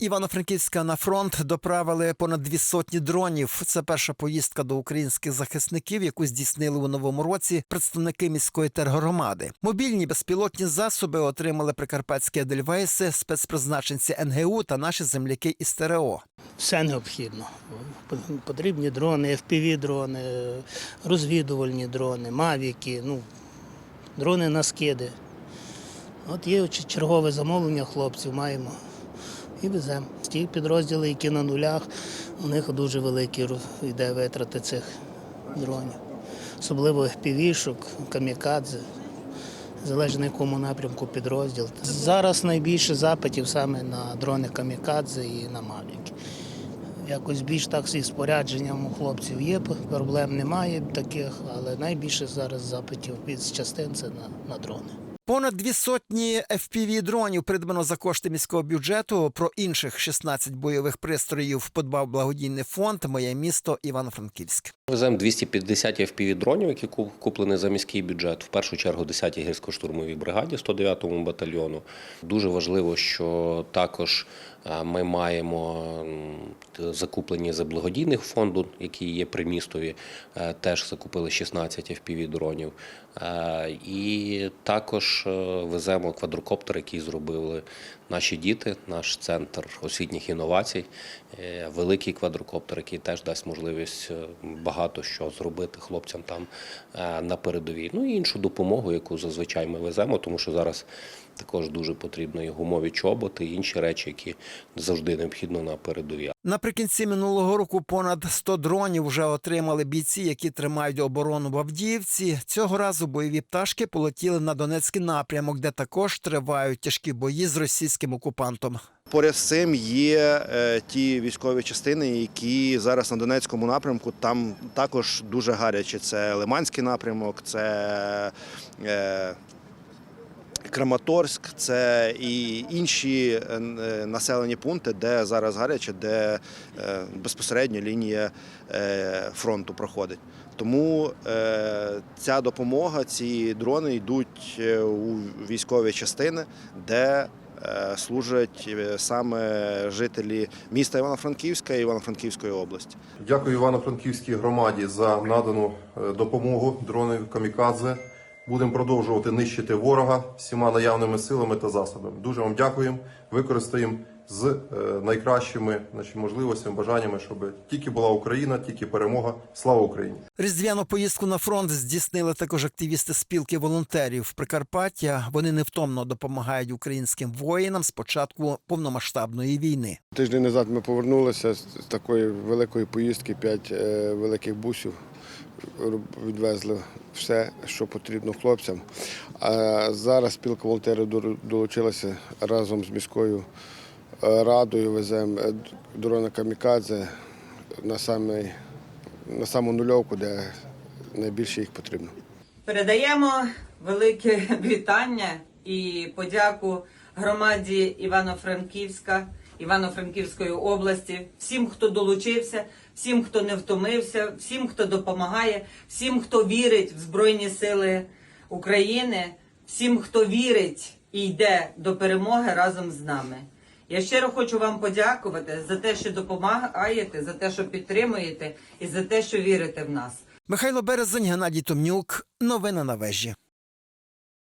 Івано-Франківська на фронт доправили понад дві сотні дронів. Це перша поїздка до українських захисників, яку здійснили у новому році представники міської тергромади. Мобільні безпілотні засоби отримали прикарпатські Едельвейси, спецпризначенці НГУ та наші земляки із ТРО. Все необхідно. Потрібні дрони, FPV-дрони, розвідувальні дрони, мавіки, ну, дрони на скиди. От є чергове замовлення хлопців, маємо і веземо. Ті підрозділи, які на нулях, у них дуже великі йде витрати цих дронів. Особливо FPV-шок, камікадзе. Залежно на якому напрямку підрозділ. Зараз найбільше запитів саме на дрони камікадзе і на мавіки. Якось більш так зі спорядженням у хлопців є, проблем немає таких, але найбільше зараз запитів від частин це на, на дрони. Понад дві сотні fpv дронів придбано за кошти міського бюджету. Про інших 16 бойових пристроїв подбав благодійний фонд Моє місто Івано-Франківськ. Веземо 250 FPV-дронів, які куплені за міський бюджет. В першу чергу 10-й гірсько-штурмовій бригаді 109-му батальйону. Дуже важливо, що також е, ми маємо закуплені за благодійних фонду, які є при містові. е, Теж закупили 16 FPV-дронів. Е, І також веземо квадрокоптер, який зробили наші діти, наш центр освітніх інновацій. Великий квадрокоптер, який теж дасть можливість е, багато що зробити хлопцям там е, на передовій. Ну і іншу допомогу, яку зазвичай ми веземо, тому що зараз також дуже потрібно і гумові чоботи, і інші речі, які завжди необхідно на передовій. Наприкінці минулого року понад 100 дронів вже отримали бійці, які тримають оборону в Авдіївці. Цього разу бойові пташки полетіли на Донецький напрямок, де також тривають тяжкі бої з російським окупантом. Поряд з цим є е, ті військові частини, які зараз на Донецькому напрямку там також дуже гаряче. Це Лиманський напрямок, це е, Краматорськ, це і інші е, е, населені пункти, де зараз гаряче, де е, безпосередньо лінія фронту проходить. Тому ця допомога, ці дрони йдуть у військові частини, де служать саме жителі міста Івано-Франківська і Івано-Франківської області. Дякую Івано-Франківській громаді за надану допомогу дронів камікадзе. Будемо продовжувати нищити ворога всіма наявними силами та засобами. Дуже вам дякуємо. Використаємо з е, найкращими значить, можливостями, бажаннями, щоб тільки була Україна, тільки перемога. Слава Україні! Різдвяну поїздку на фронт здійснили також активісти спілки волонтерів Прикарпаття. Вони невтомно допомагають українським воїнам з початку повномасштабної війни. Тиждень назад ми повернулися з такої великої поїздки, п'ять е, великих бусів. Відвезли все, що потрібно хлопцям. А зараз спілка волонтерів долучилася разом з міською е, радою. Веземо е, дрона камікадзе на, самий, на саму нульовку, де найбільше їх потрібно. Передаємо велике вітання і подяку громаді Івано-Франківська, Івано-Франківської області, всім, хто долучився, всім, хто не втомився, всім, хто допомагає, всім, хто вірить в Збройні Сили України, всім, хто вірить і йде до перемоги разом з нами. Я щиро хочу вам подякувати за те, що допомагаєте, за те, що підтримуєте, і за те, що вірите в нас. Михайло Березень, Геннадій Томнюк. Новини на вежі.